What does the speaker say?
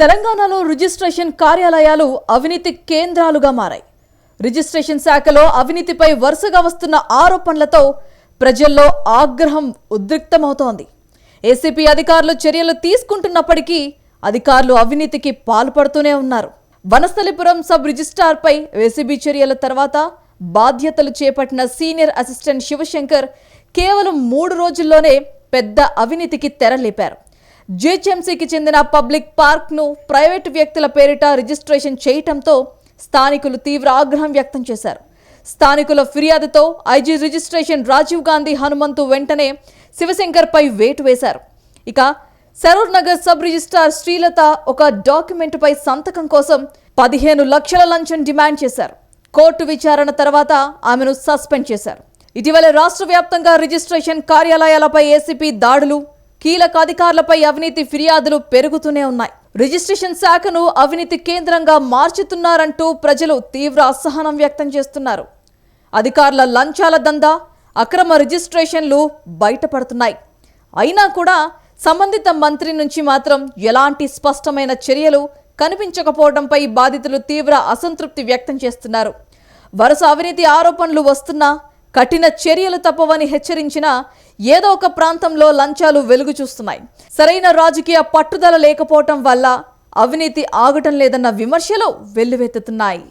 తెలంగాణలో రిజిస్ట్రేషన్ కార్యాలయాలు అవినీతి కేంద్రాలుగా మారాయి. రిజిస్ట్రేషన్ శాఖలో అవినీతిపై వరుసగా వస్తున్న ఆరోపణలతో ప్రజల్లో ఆగ్రహం ఉద్రిక్తమవుతోంది. ఏసీపీ అధికారులు చర్యలు తీసుకుంటున్నప్పటికీ అధికారులు అవినీతికి పాల్పడుతూనే ఉన్నారు. వనస్థలిపురం సబ్ రిజిస్ట్రార్పై ఏసీబీ చర్యల తర్వాత బాధ్యతలు చేపట్టిన సీనియర్ అసిస్టెంట్ శివశంకర్ కేవలం మూడు రోజుల్లోనే పెద్ద అవినీతికి తెరలేపారు. జిహెచ్ఎంసీకి చెందిన పబ్లిక్ పార్క్ను ప్రైవేటు వ్యక్తుల పేరిట రిజిస్ట్రేషన్ చేయటంతో స్థానికులు తీవ్ర ఆగ్రహం వ్యక్తం చేశారు. స్థానికుల ఫిర్యాదుతో ఐజీ రిజిస్ట్రేషన్ రాజీవ్ గాంధీ హనుమంతు వెంటనే శివశంకర్పై వేటు వేశారు. ఇక సరూర్ నగర్ సబ్ రిజిస్ట్రార్ శ్రీలత ఒక డాక్యుమెంటుపై సంతకం కోసం పదిహేను లక్షల లంచం డిమాండ్ చేశారు. కోర్టు విచారణ తర్వాత ఆమెను సస్పెండ్ చేశారు. ఇటీవల రాష్ట్ర వ్యాప్తంగా రిజిస్ట్రేషన్ కార్యాలయాలపై ఏసీపీ దాడులు కీలక అధికారులపై అవినీతి ఫిర్యాదులు పెరుగుతూనే ఉన్నాయి. రిజిస్ట్రేషన్ శాఖను అవినీతి కేంద్రంగా మార్చుతున్నారంటూ ప్రజలు తీవ్ర అసహనం వ్యక్తం చేస్తున్నారు. అధికారుల లంచాల దందా అక్రమ రిజిస్ట్రేషన్లు బయటపడుతున్నాయి. అయినా కూడా సంబంధిత మంత్రి నుంచి మాత్రం ఎలాంటి స్పష్టమైన చర్యలు కనిపించకపోవడంపై బాధితులు తీవ్ర అసంతృప్తి వ్యక్తం చేస్తున్నారు. వరుస అవినీతి ఆరోపణలు వస్తున్నా కఠిన చర్యలు తప్పవని హెచ్చరించినా ఏదో ఒక ప్రాంతంలో లంచాలు వెలుగు చూస్తున్నాయి సరైన రాజకీయ పట్టుదల లేకపోవటం వల్ల అవినీతి ఆగటం లేదన్న విమర్శలు వెల్లువెత్తుతున్నాయి.